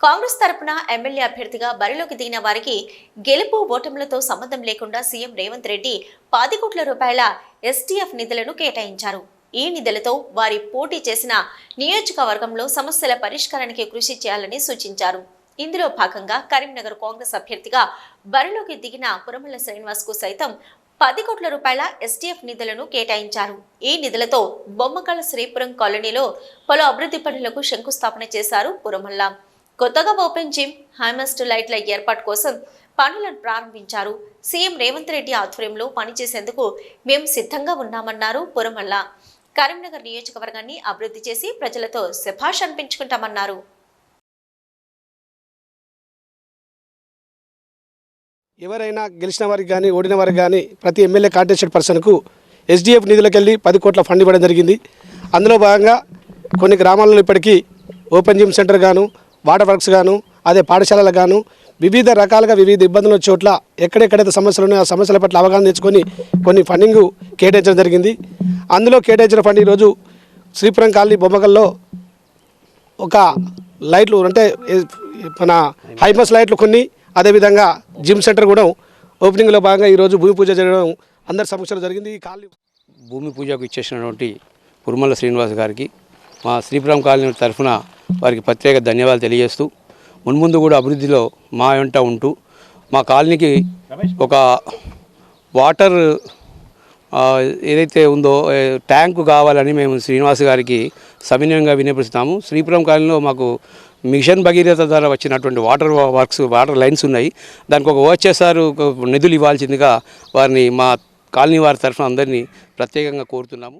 కాంగ్రెస్ తరపున ఎమ్మెల్యే అభ్యర్థిగా బరిలోకి దిగిన వారికి గెలుపు ఓటములతో సంబంధం లేకుండా సీఎం రేవంత్ రెడ్డి పది కోట్ల రూపాయల ఎస్టీఎఫ్ నిధులను కేటాయించారు. ఈ నిధులతో వారి పోటీ చేసిన నియోజకవర్గంలో సమస్యల పరిష్కారానికి కృషి చేయాలని సూచించారు. ఇందులో భాగంగా కరీంనగర్ కాంగ్రెస్ అభ్యర్థిగా బరిలోకి దిగిన పురమల శ్రీనివాస్కు సైతం పది కోట్ల రూపాయల ఎస్టీఎఫ్ నిధులను కేటాయించారు. ఈ నిధులతో బొమ్మకళ శ్రీపురం కాలనీలో పలు అభివృద్ధి పనులకు శంకుస్థాపన చేశారు పురమల్ల కొత్తగా ఓపెన్ జిమ్ హైమస్ట్ లైట్ల ఏర్పాటు కోసం పనులను ప్రారంభించారు. సీఎం రేవంత్ రెడ్డి ఆధ్వర్యంలో పనిచేసేందుకు మేము సిద్ధంగా ఉన్నామన్నారు పురమల్ల. కరీంనగర్ నియోజకవర్గాన్ని అభివృద్ధి చేసి ప్రజలతో శభాష్ అనిపించుకుంటామన్నారు. ఎవరైనా గెలిచిన వారికి కానీ ఓడిన వారికి కానీ ప్రతి ఎమ్మెల్యే కాంటెస్టెడ్ పర్సన్కు ఎస్డిఎఫ్ నిధులకు వెళ్ళి పది కోట్ల ఫండ్ ఇవ్వడం జరిగింది. అందులో భాగంగా కొన్ని గ్రామాలలో ఇప్పటికీ ఓపెన్ జిమ్ సెంటర్ గాను వాటర్ వర్క్స్ గాను అదే పాఠశాలలకు గాను వివిధ రకాలుగా వివిధ ఇబ్బందులు చోట్ల ఎక్కడెక్కడైతే సమస్యలు ఉన్నాయో ఆ సమస్యల పట్ల అవగాహన తెచ్చుకొని కొన్ని ఫండింగ్ కేటాయించడం జరిగింది. అందులో కేటాయించిన ఫండ్ ఈరోజు శ్రీపురం కాలనీ బొమ్మకల్లో ఒక లైట్లు అంటే మన హైమస్ లైట్లు కొన్ని అదేవిధంగా జిమ్ సెంటర్ కూడా ఓపెనింగ్లో భాగంగా ఈరోజు భూమి పూజ జరగడం అందరి సమక్షంలో జరిగింది. ఈ కాలనీ భూమి పూజకు ఇచ్చేసినటువంటి కురుమల్ల శ్రీనివాస్ గారికి మా శ్రీపురం కాలనీ తరఫున వారికి ప్రత్యేక ధన్యవాదాలు తెలియజేస్తూ మున్ముందు కూడా అభివృద్ధిలో మా వెంట ఉంటూ మా కాలనీకి ఒక వాటర్ ఏదైతే ఉందో ట్యాంకు కావాలని మేము శ్రీనివాస్ గారికి సవినయంగా వినిపిస్తాము శ్రీపురం కాలనీలో మాకు మిషన్ భగీరథ ద్వారా వచ్చినటువంటి వాటర్ వర్క్స్ వాటర్ లైన్స్ ఉన్నాయి. దానికి ఒక ఓహెచ్ఎస్ఆర్ నిధులు ఇవ్వాల్సిందిగా వారిని మా కాలనీ వారి తరఫున అందరినీ ప్రత్యేకంగా కోరుతున్నాము.